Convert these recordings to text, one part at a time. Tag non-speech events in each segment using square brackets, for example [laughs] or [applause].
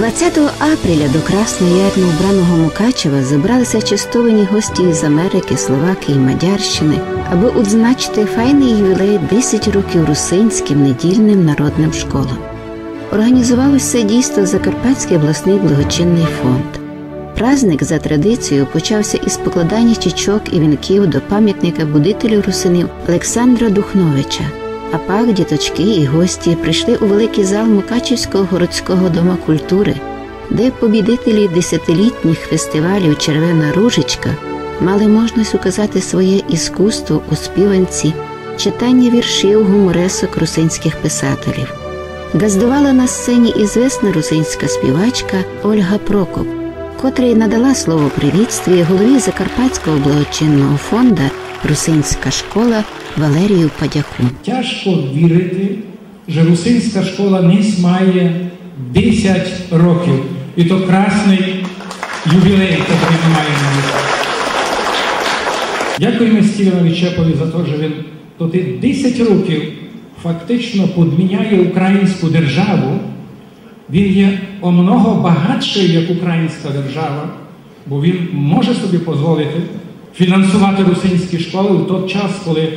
20 апреля до красноярно вбраного Мукачева зібралися чистовані гості із Америки, Словакії, Мадярщини, аби відзначити файний ювілей 10 років русинським недільним народним школам. Організувалося дійство Закарпатський обласний благочинний фонд. Праздник за традицією почався із покладання чічок і вінків до пам'ятника будителів русинів Олександра Духновича. А пак діточки і гості прийшли у великий зал Мукачівського городського дома культури, де побідителі десятилітніх фестивалів Червена ружечка мали можливість указати своє іскусство у співанці, читання віршів гуморесок русинських писателів. Газдувала на сцені ізвесна русинська співачка Ольга Прокоп, котра й надала слово привітстві голові Закарпатського благочинного фонду Русинська школа Валерію Падяку. Тяжко вірити, що русинська школа ниць має 10 років. І то красний ювілей, який ми маємо. Дякуємо Стівенові Чепові за те, що він тоді 10 років фактично подміняє українську державу. Він є о много багатший, як українська держава, бо він може собі дозволити фінансувати русинські школи у той час, коли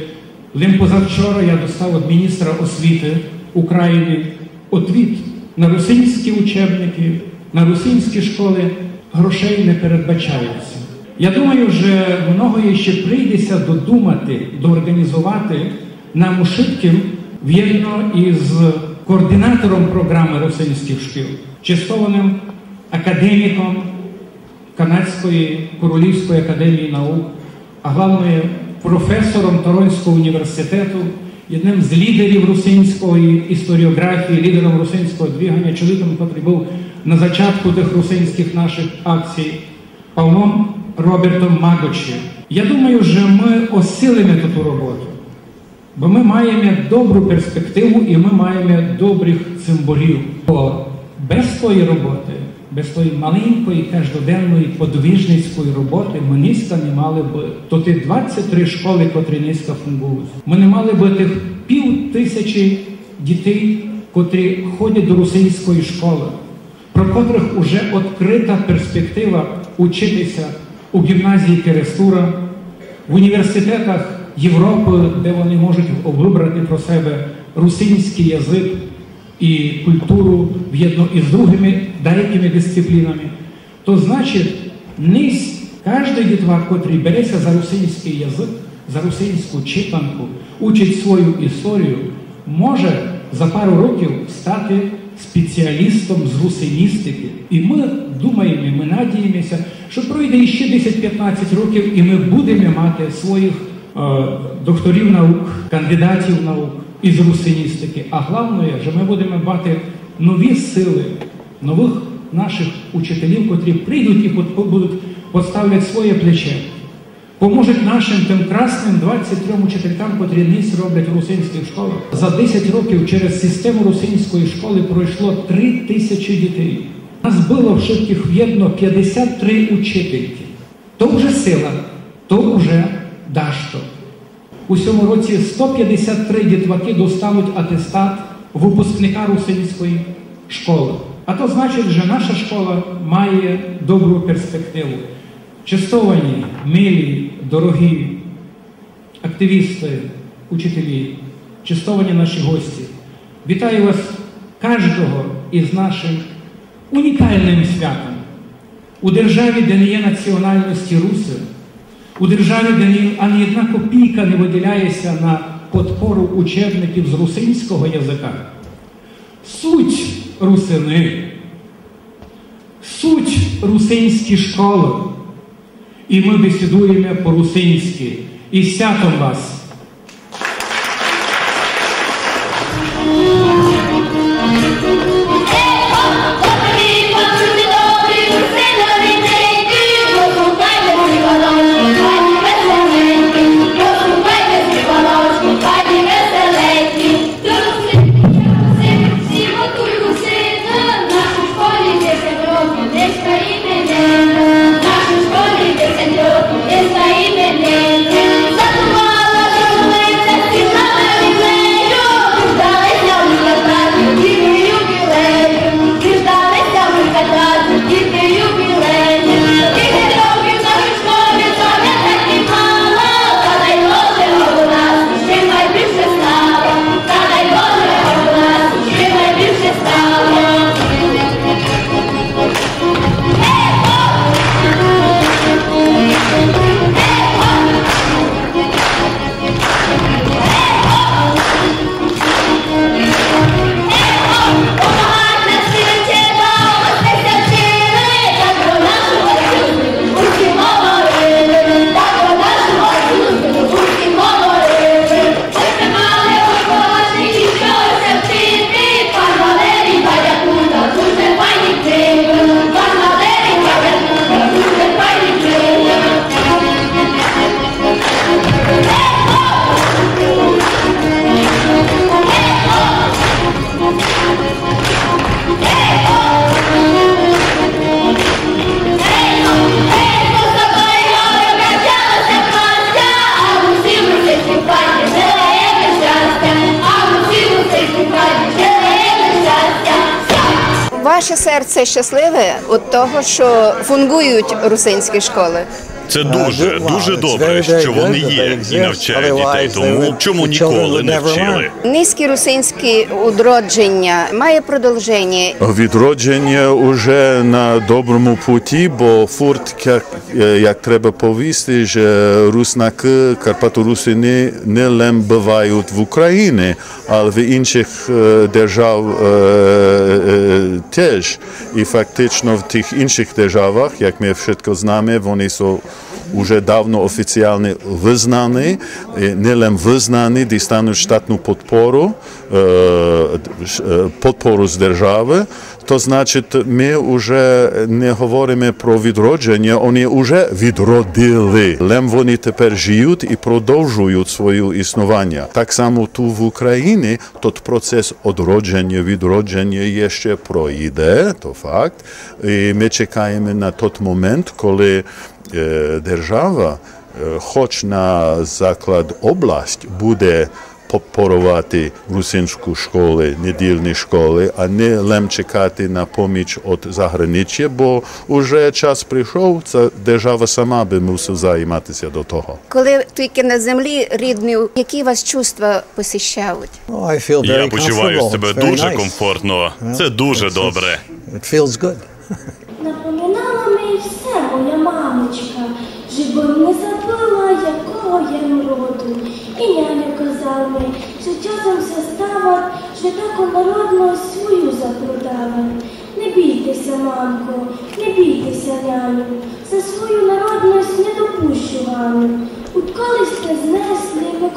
лим позавчора я достав від міністра освіти України отвіт на русинські учебники, на русинські школи грошей не передбачається. Я думаю, що много ще прийдеться додумати, доорганізувати нам ушитким вірно із координатором програми русинських шкіл, чистованим академіком Канадської Королівської академії наук, а головне професором Торонського університету, одним з лідерів русинської історіографії, лідером русинського двигання, чоловіком, який був на зачатку тих русинських наших акцій, Павлом Робертом Магочем. Я думаю, що ми осилимо ту роботу, бо ми маємо добру перспективу і ми маємо добрих цимборів. Бо без тої роботи без тої маленької, каждоденної подвижницької роботи ми низько не мали б то ті 23 школи, котрі низько фунгують. Ми не мали б тих пів тисячі дітей, котрі ходять до русинської школи, про котрих вже відкрита перспектива учитися у гімназії Керестура, в університетах Європи, де вони можуть вибрати про себе русинський язик і культуру в'єдно із другими деякими дисциплінами, то значить, низ кожен дітвак, котрий береться за російський язик, за російську читанку, учить свою історію, може за пару років стати спеціалістом з русиністики. І ми думаємо, ми надіємося, що пройде ще 10-15 років, і ми будемо мати своїх е, докторів наук, кандидатів наук із русиністики. А головне, що ми будемо мати нові сили, нових наших учителів, котрі прийдуть і будуть поставлять своє плече, поможуть нашим тим красним 23 учителькам, котрі низ роблять в русинських школах. За 10 років через систему русинської школи пройшло 3 тисячі дітей. Нас було в швидких в'єдно 53 учительки. То вже сила, то вже дашто. У цьому році 153 дітваки достануть атестат випускника русинської школи. А то значить, що наша школа має добру перспективу. Чистовані, милі, дорогі активісти, учителі, чистовані наші гості. Вітаю вас кожного із нашим унікальним святом у державі, де не є національності руси. У державі, де ані одна копійка не виділяється на подпору учебників з русинського язика. Суть русини, суть русинські школи. І ми бесідуємо по-русинськи. І святом вас! Щасливе від того, що фунгують русинські школи. Це дуже, дуже добре, що вони є і навчають дітей тому, чому ніколи не вчили. Низькі русинські удродження має продовження. Відродження уже на доброму путі, бо фурт, як, як треба повісти, що руснаки, карпаторусини не лем бувають в Україні, але в інших е, держав е, е, теж. І фактично в тих інших державах, як ми всі знаємо, вони są уже давно офіційно визнані, і не лише визнані, дістануть штатну підпору, е, то значить ми вже не говоримо про відродження, вони вже відродили. Лем вони тепер живуть і продовжують своє існування. Так само тут в Україні тот процес одродження, відродження є ще пройде, то факт. І ми чекаємо на той момент, коли е, держава, е, хоч на заклад область, буде підпорувати русинську школи, недільні школи, а не лем чекати на поміч від заграниччя, бо вже час прийшов, це держава сама би мусила займатися до того. Коли тільки на землі рідні, які вас чувства посіщають? Oh, I feel very Я почуваю себе дуже nice. комфортно. Це дуже добре. It feels good. [laughs] Напоминала мені все моя мамочка, Жибо не забула, якого я роду. І няня казала мені, що часом все става, що так народно свою запродала. Не бійтеся, мамко, не бійтеся, няню, за свою народність не допущу вам. От колись не знесли ми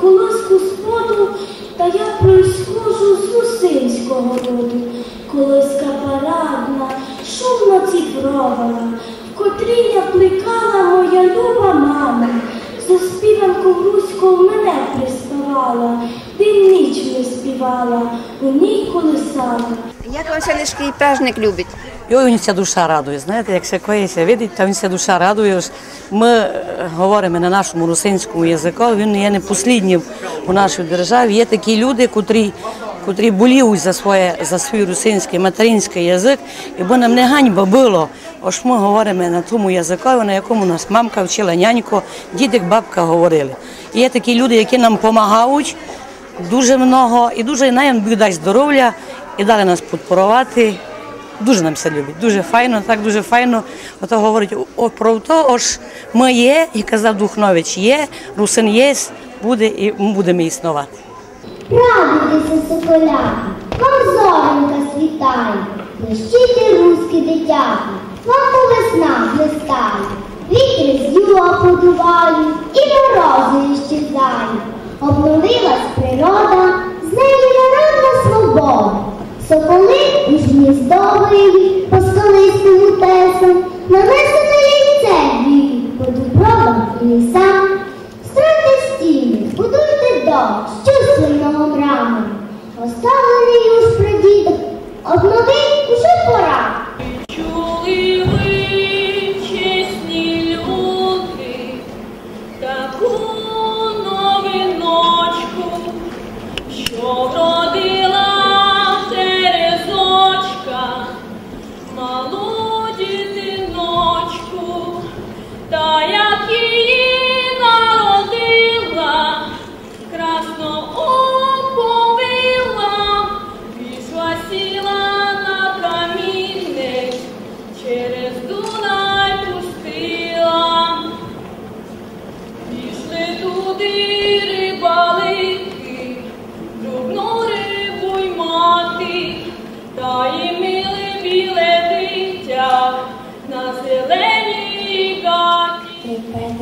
Селищний праздник любить? Йой, він вся душа радує. Знаєте, як коїться видить, то він вся душа радує. Ми е, говоримо на нашому русинському язику, він є не посліднім у нашій державі. Є такі люди, котрі, котрі боліють за, своє, за свій русинський материнський язик, і бо нам не ганьба було. Ось ми говоримо на тому язику, на якому нас мамка вчила нянько, дідик, бабка говорили. І є такі люди, які нам допомагають дуже много і дуже нам Бог дасть здоров'я і дали нас підпорувати. Дуже нам все любить, дуже файно, так дуже файно. Ото говорить про те, ось ми є, і казав Духнович, є, русин є, буде і будемо існувати. Радуйтеся, соколяки, вам зоренька світає, блищите руські дитяки, вам по весна блистає, вітри з юга подувають і морози іщезають. Обновилась природа, з нею народна свобода. Соколи у гніздо виють, по скалистим утесам, нанесено яйце вік по дубровам і лісам. Стройте стіни, будуйте дом з чувственного мрамору. Оставлений у прадідок, обновить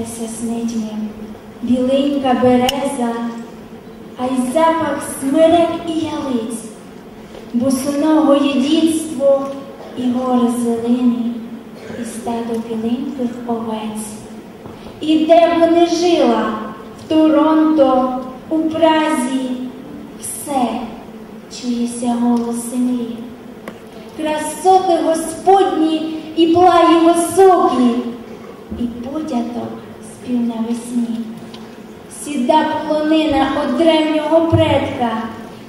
Снитнім, біленька береза, а й запах смирек і ялиць, босоного єдинство і гори зелені, і стадо біленьких овець. І де б не жила, в Торонто, у Празі, все чується голос землі. Красоти Господні і плаї високі, і подяток спів навесні. Сіда полонина од древнього предка,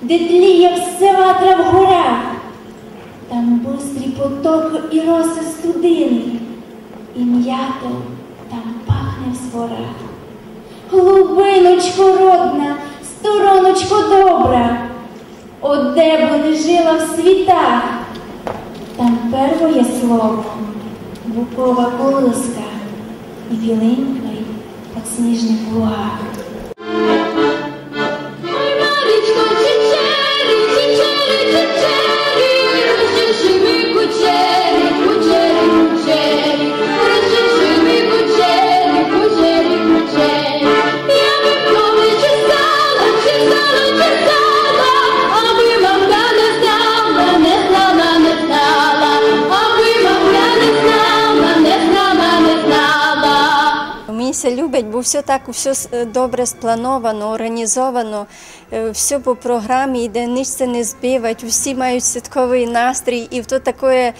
де тліє все ватра в горах. там бистрі потоки і роси студини, і м'ято там пахне в сворах. Голубиночко родна, стороночко добра, оде б не жила в світах, там первоє слово, букова колиска і біленький от сніжних лугах. Все так все добре сплановано, організовано, е, все по програмі йде, ніч не збивать, всі мають святковий настрій, і то таке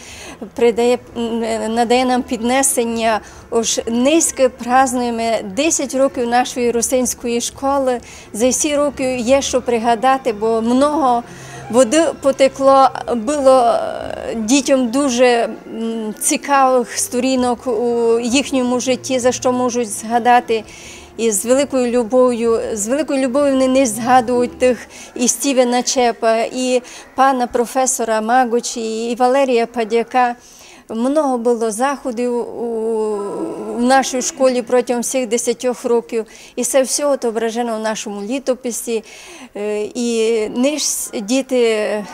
придає, е, надає нам піднесення. Ось низько празднуємо 10 років нашої русинської школи. За всі роки є що пригадати, бо много Води потекло, було е, дітям дуже цікавих сторінок у їхньому житті, за що можуть згадати. І з великою любов'ю, з великою любов'ю вони не згадують тих і Стівена Чепа, і пана професора Магучі, і Валерія Падяка. Много було заходів у, нашій школі протягом всіх 10 років, і це все отображено в нашому літописі. І ниж діти е,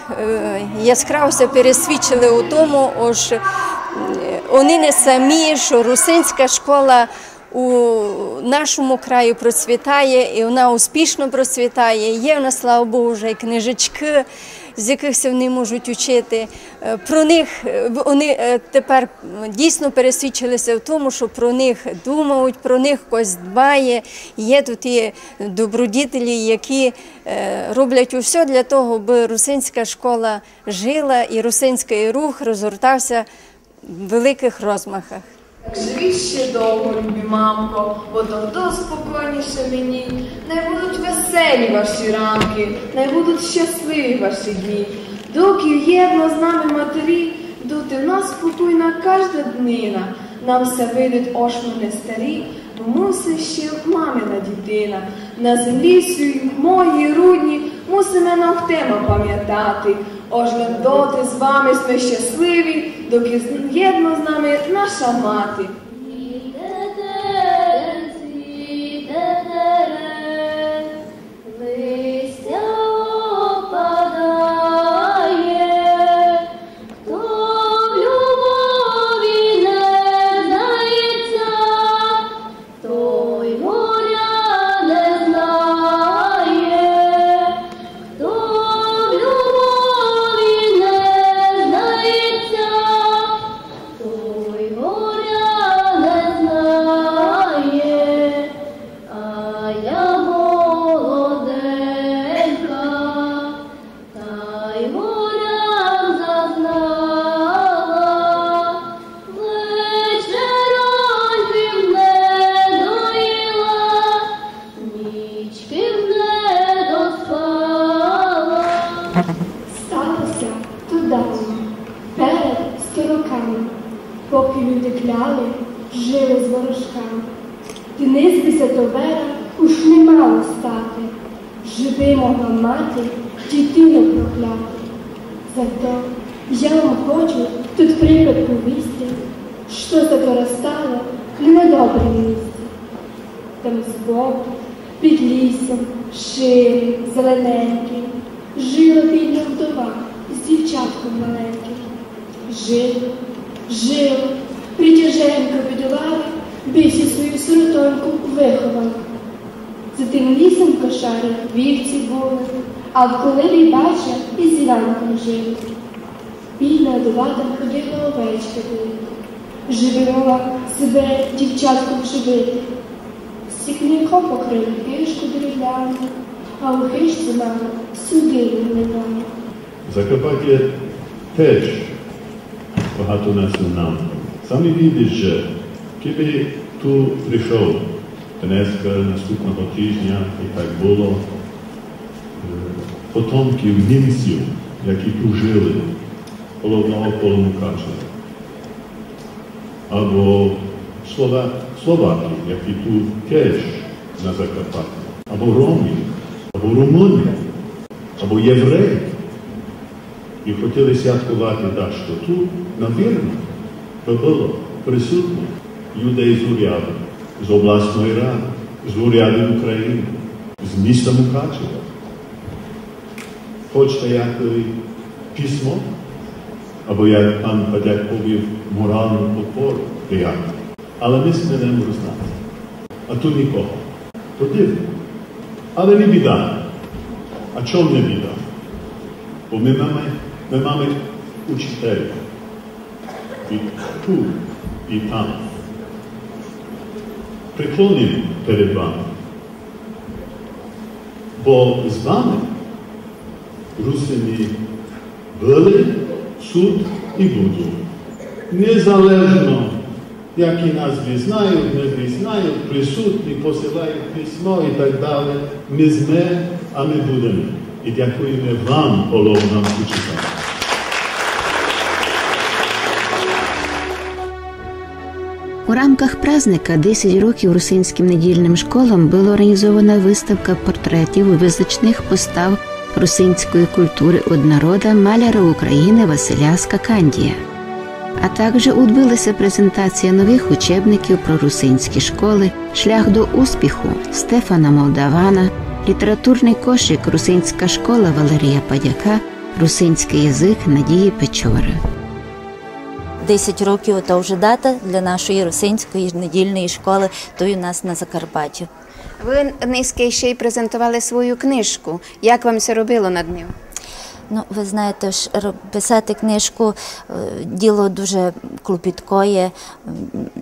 яскраво се пересвідчили у тому, що вони не самі, що русинська школа у нашому краю процвітає, і вона успішно процвітає. Є в нас, слава Богу, вже і книжечки, з яких се вони можуть учити. Е, Про них е, вони е, тепер дійсно пересвідчилися в тому, що про них думають, про них хтось дбає. Є тут і добродітелі, які роблять усе для того, аби русинська школа жила і русинський рух розгортався в великих розмахах. Живіть ще довго, любі мамко, бо то спокійніше мені. Не будуть веселі ваші ранки, не будуть щасливі ваші дні. Доки єдно з нами матері, доти в нас спокійна кожна днина. Нам все видить ошмани старі, бо мусить ще мамина дитина. На землі сюй, мої рудні, мусимо ногтема пам'ятати. Ож доти з вами сме щасливі, доки єдно з нами наша Aleluia! Жила, притяженько бідувала, бісі свою сиротоньку виховала. За тим лісом кошарі вівці були, а в коливі бача і з Іванком жили. Бідна вдова там ходила овечки бити, живила себе дівчатком живити. Сікніком покрили кишку дерев'яну, а у хижці мама сюди глядала. Закарпаття теж багато національно. Самі видиш, що коли tu прийшов Донецька наступного тижня, і так було, е, потомків німців, які тут жили, головного полумукачева. Або Слова, Словаки, які тут теж на Закарпатті, або Ромі, або Румуни, або євреї. І хотіли святкувати дещо тут, навірно, би було присутні людей з уряду, з обласної ради, з уряду України, з міста Мукачева. Хочете як письмо, або як пан Падяк повів моральну опору деяку. Але ми не можемо знати. А тут нікого. Подивно. Але не біда. А чому не біда? Бо ми маємо, ми маємо учителів. І тут, і там. Преклонні перед вами. Бо з вами русині були, суд і будуть. Незалежно які нас знають, не знають, присутні, посилають письмо і так далі. Ми зме, а ми будемо. І дякуємо вам, головному учителю. У рамках праздника 10 років русинським недільним школам була організована виставка портретів визначних постав русинської культури однорода маляра України Василя Скакандія. А також відбулася презентація нових учебників про русинські школи, шлях до успіху Стефана Молдавана, літературний кошик Русинська школа Валерія Падяка, русинський язик Надії Печори. 10 років то вже дата для нашої русинської недільної школи, то й у нас на Закарпатті. Ви низьки ще й презентували свою книжку. Як вам це робило над ним? Ну, ви знаєте, ж писати книжку діло дуже клопіткоє,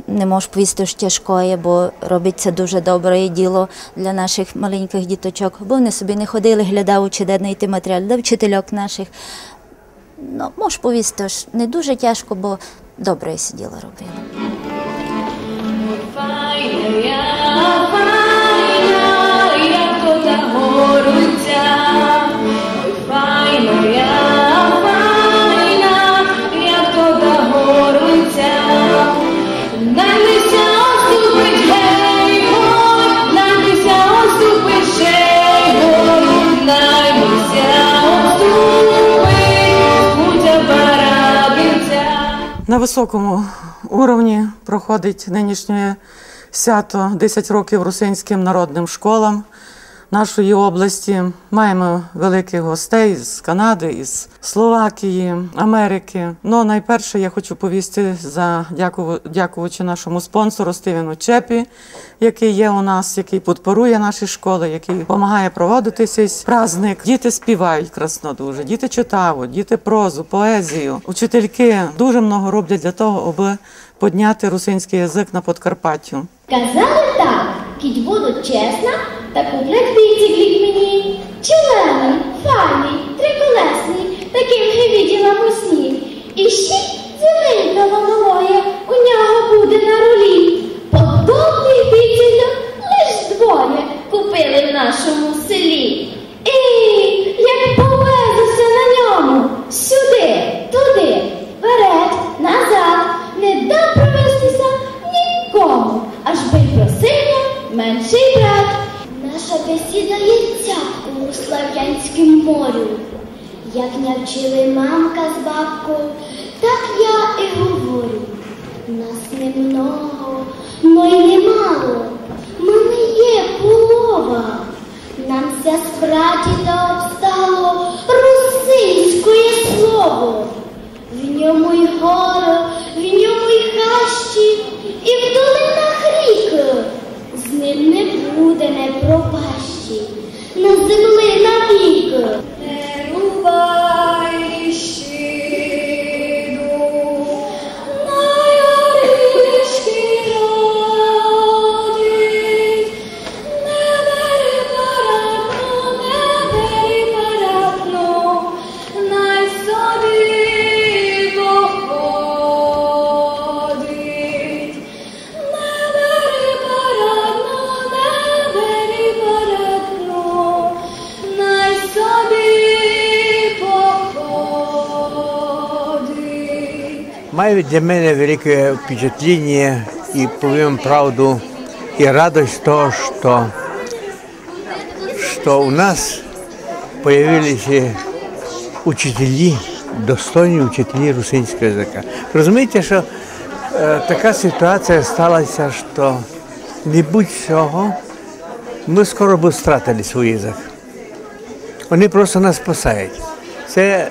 не можу повісти, що тяжкоє, бо робиться дуже добре діло для наших маленьких діточок, бо вони собі не ходили, глядали, де знайти матеріал для вчительок наших. Ну, можу повісти, що не дуже тяжко, бо добре сиділа робила. Я, На високому уровні проходить нинішнє свято 10 років русинським народним школам нашої області. Маємо великих гостей з Канади, із Словакії, Америки. Ну, найперше я хочу повісти за дякуючи нашому спонсору Стивену Чепі, який є у нас, який підпорує наші школи, який допомагає проводити цей праздник. Діти співають красно дуже, діти читають, діти прозу, поезію. Учительки дуже много роблять для того, аби підняти русинський язик на Подкарпаттю. Казали так, кіть буду чесна, Tak kuklek picik likmini для мене велике впечатлення і повім правду, і радость того, що, що у нас появилися учителі, достойні учителі русинського язика. Розумієте, що е, така ситуація сталася, що не будь-чого, ми скоро б втратили свій язик. Вони просто нас спасають. Це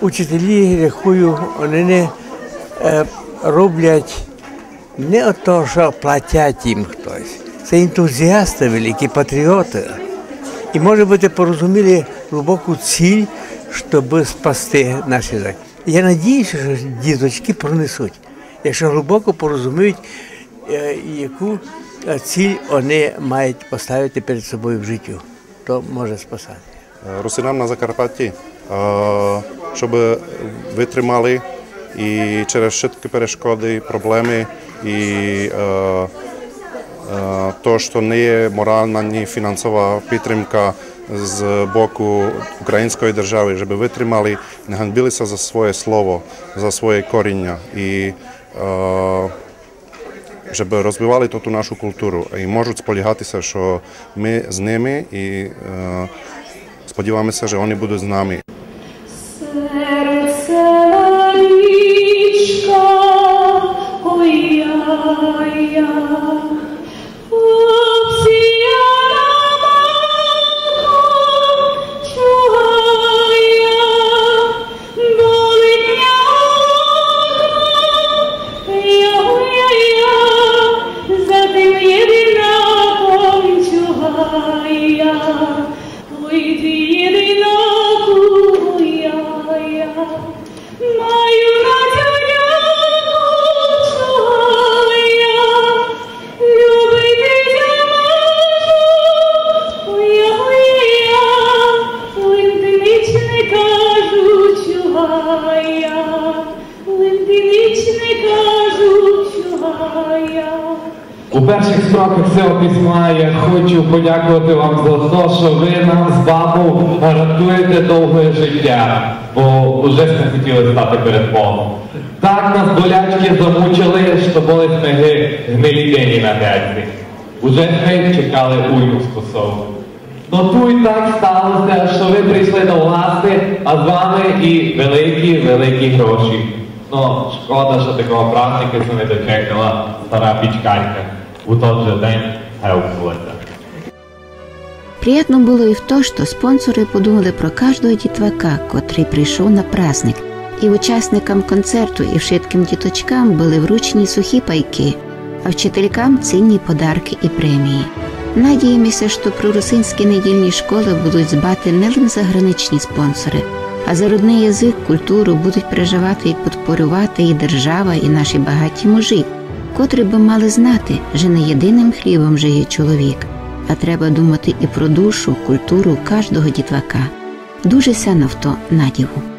учителі, рахую, вони не е, роблять не от того, що платять їм хтось. Це ентузіасти великі, патріоти. І, може бути, порозуміли глибоку ціль, щоб спасти наш язик. Я надіюся, що діточки пронесуть, якщо глибоко порозуміють, е, яку е, ціль вони мають поставити перед собою в життю, то може спасати. Русинам на Закарпатті, щоб витримали і через всі перешкоди, проблеми і е, е, то, що не є моральна, ні фінансова підтримка з боку української держави, щоб витримали, не ганьбилися за своє слово, за своє коріння і е, щоб розвивали ту нашу культуру і можуть сподіватися, що ми з ними і сподіваємося, що вони будуть з нами. Alleluia. Стати перед Богом. Так нас болячки замучили, що були ми ги- гнилі на грязі. Уже ми чекали уйму способу. Ну ту і так сталося, що ви прийшли до власти, а з вами і великі, великі гроші. Ну, шкода, що такого праздника не дочекала стара пічкарка. У той же день гевкнулася. Приятно було і в то, що спонсори подумали про кожного дітвака, котрий прийшов на праздник, і учасникам концерту і вшитким діточкам були вручені сухі пайки, а вчителькам цінні подарки і премії. Надіємося, що прорусинські недільні школи будуть збати не лише заграничні спонсори, а за родний язик, культуру будуть переживати і підпорювати і держава, і наші багаті мужі, котрі би мали знати, що не єдиним хлібом жиє чоловік, а треба думати і про душу, культуру кожного дітвака. Дуже ся на надіву.